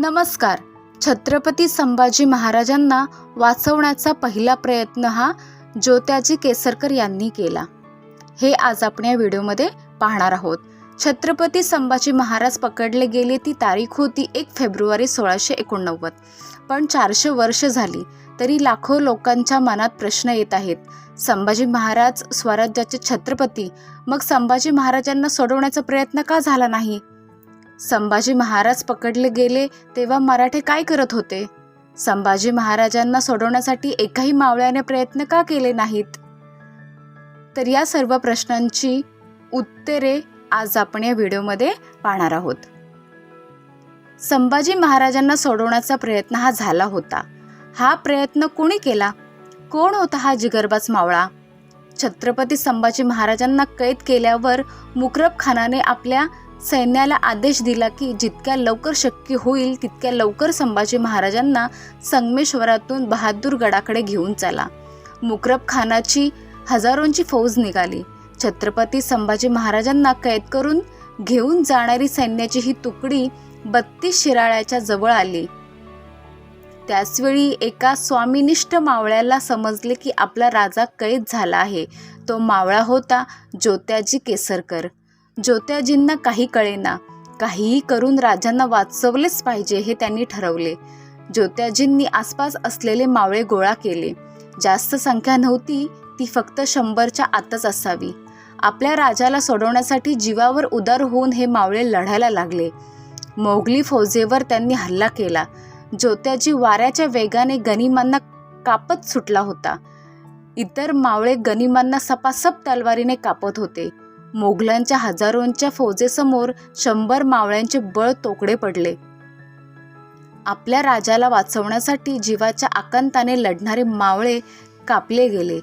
नमस्कार. छत्रपती संभाजी महाराजांना वाचवण्याचा पहिला प्रयत्न हा ज्योत्याजी केसरकर यांनी केला. हे आज आपण या व्हिडिओमध्ये पाहणार आहोत. छत्रपती संभाजी महाराज पकडले गेले ती तारीख होती एक फेब्रुवारी सोळाशे एकोणनव्वद. पण चारशे वर्ष झाली तरी लाखो लोकांच्या मनात प्रश्न येत आहेत. संभाजी महाराज स्वराज्याचे छत्रपती मग संभाजी महाराजांना सोडवण्याचा प्रयत्न का झाला नाही? संभाजी महाराज पकडले गेले तेव्हा मराठे काय करत होते? संभाजी महाराजांना सोडवण्यासाठी एकाही मावळ्याने प्रयत्न का केले नाहीत? तर या सर्व प्रश्नांची उत्तरे आज आपण या व्हिडिओमध्ये पाहणार आहोत. संभाजी महाराजांना सोडवण्याचा प्रयत्न हा झाला होता. हा प्रयत्न कोणी केला? कोण होता हा जिगरबाज मावळा? छत्रपती संभाजी महाराजांना कैद केल्यावर मुकरब खानाने आपल्या सैन्याला आदेश दिला की जितक्या लवकर शक्य होईल तितक्या लवकर संभाजी महाराजांना संगमेश्वरातून बहादूरगडाकडे घेऊन चला. मुकरब खानाची हजारोंची फौज निघाली. छत्रपती संभाजी महाराजांना कैद करून घेऊन जाणारी सैन्याची ही तुकडी बत्तीस शिराळ्याच्या जवळ आली. त्याचवेळी एका स्वामिनिष्ठ मावळ्याला समजले की आपला राजा कैद झाला आहे. तो मावळा होता ज्योत्याजी केसरकर. ज्योत्याजींना काही कळेना. काहीही करून राजांना वाचवलेच पाहिजे हे त्यांनी ठरवले. ज्योत्याजींनी आसपास असलेले मावळे गोळा केले. जास्त संख्या नव्हती ती फक्त शंभरच्या आतच असावी. आपल्या राजाला सोडवण्यासाठी जीवावर उदार होऊन हे मावळे लढायला लागले. मोगली फौजेवर त्यांनी हल्ला केला. ज्योत्याजी वाऱ्याच्या वेगाने गनिमांना कापत सुटला होता. इतर मावळे गनिमांना सपासप तलवारीने कापत होते. मोगलांच्या हजारोंच्या फौजेसमोर शंभर मावळ्यांचे बळ तोकडे पडले. आपल्या राजाला वाचवण्यासाठी जीवाच्या आकांताने लढणारे मावळे कापले गेले.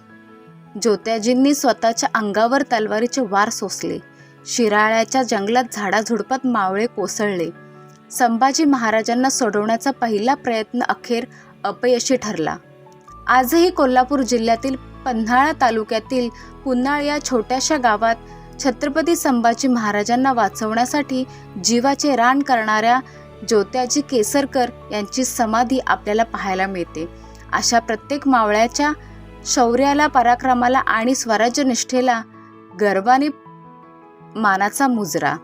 ज्योत्याजींनी स्वतःच्या अंगावर तलवारीचे वार सोसले. शिराळ्याच्या जंगलात झाडाझुडपात मावळे कोसळले. संभाजी महाराजांना सोडवण्याचा पहिला प्रयत्न अखेर अपयशी ठरला. आजही कोल्हापूर जिल्ह्यातील पन्हाळा तालुक्यातील पुन्हाळ या छोट्याशा गावात छत्रपती संभाजी महाराजांना वाचवण्यासाठी जीवाचे रान करणाऱ्या ज्योत्याजी केसरकर यांची समाधी आपल्याला पाहायला मिळते. अशा प्रत्येक मावळ्याच्या शौर्याला पराक्रमाला आणि स्वराज्यनिष्ठेला गर्वाने मानाचा मुजरा.